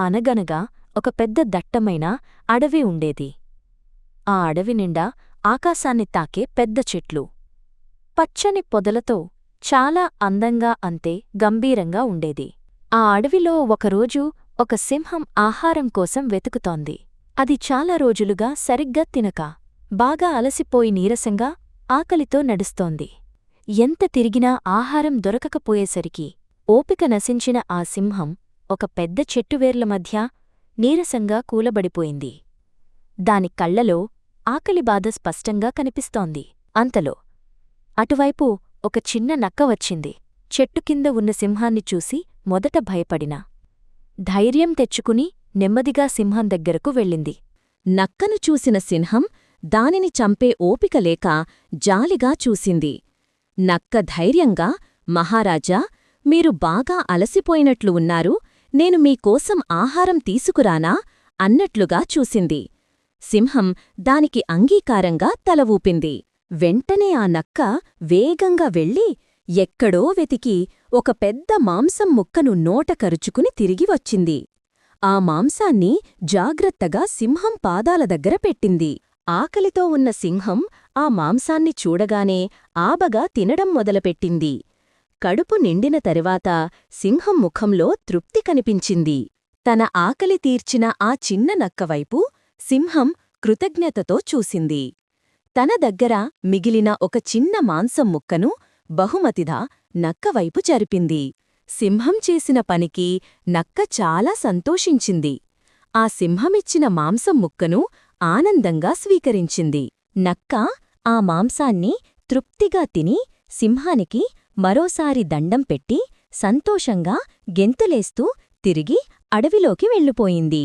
అనగనగా ఒక పెద్ద దట్టమైన అడవి ఉండేది. ఆ అడవి నిండా ఆకాశాన్ని తాకే పెద్ద చెట్లు. పచ్చని పొదలతో చాలా అందంగా అంతే గంభీరంగా ఉండేది. ఆ అడవిలో ఒకరోజు ఒక సింహం ఆహారం కోసం వెతుకుతోంది. అది చాలా రోజులుగా సరిగ్గా తినక బాగా అలసిపోయి నీరసంగా ఆకలితో నడుస్తోంది. ఎంత తిరిగినా ఆహారం దొరకకపోయేసరికి ఓపిక నశించిన ఆ సింహం ఒక పెద్ద చెట్టువేర్ల మధ్య నీరసంగా కూలబడిపోయింది. దాని కళ్ళలో ఆకలి బాధ స్పష్టంగా కనిపిస్తోంది. అంతలో అటువైపు ఒక చిన్న నక్క వచ్చింది. చెట్టు కింద ఉన్న సింహాన్ని చూసి మొదట భయపడినా. ధైర్యం తెచ్చుకుని నెమ్మదిగా సింహం దగ్గరకు వెళ్ళింది. నక్కను చూసిన సింహం దానిని చంపే ఓపిక లేక జాలిగా చూసింది. నక్క ధైర్యంగా మహారాజా మీరు బాగా అలసిపోయినట్లు ఉన్నారు. నేను మీకోసం ఆహారం తీసుకురానా? అన్నట్లుగా చూసింది. సింహం దానికి అంగీకారంగా తల ఊపింది. వెంటనే ఆ నక్క వేగంగా వెళ్ళి ఎక్కడో వెతికి ఒక పెద్ద మాంసం ముక్కను నోట కరుచుకుని తిరిగి వచ్చింది. ఆ మాంసాన్ని జాగ్రత్తగా సింహం పాదాల దగ్గర పెట్టింది. ఆకలితో ఉన్న సింహం ఆ మాంసాన్ని చూడగానే ఆబగా తినడం మొదలుపెట్టింది. కడుపు నిండిన తరువాత సింహం ముఖంలో తృప్తి కనిపించింది. తన ఆకలి తీర్చిన ఆ చిన్న నక్కవైపు సింహం కృతజ్ఞతతో చూసింది. తన దగ్గర మిగిలిన ఒక చిన్న మాంసం ముక్కను బహుమతిదా నక్కవైపు జరిపింది. సింహం చేసిన పనికి నక్క చాలా సంతోషించింది. ఆ సింహమిచ్చిన మాంసం ముక్కను ఆనందంగా స్వీకరించింది. నక్క ఆ మాంసాన్ని తృప్తిగా తిని సింహానికి మరోసారి దండం పెట్టి సంతోషంగా గెంతులేస్తూ తిరిగి అడవిలోకి వెళ్ళిపోయింది.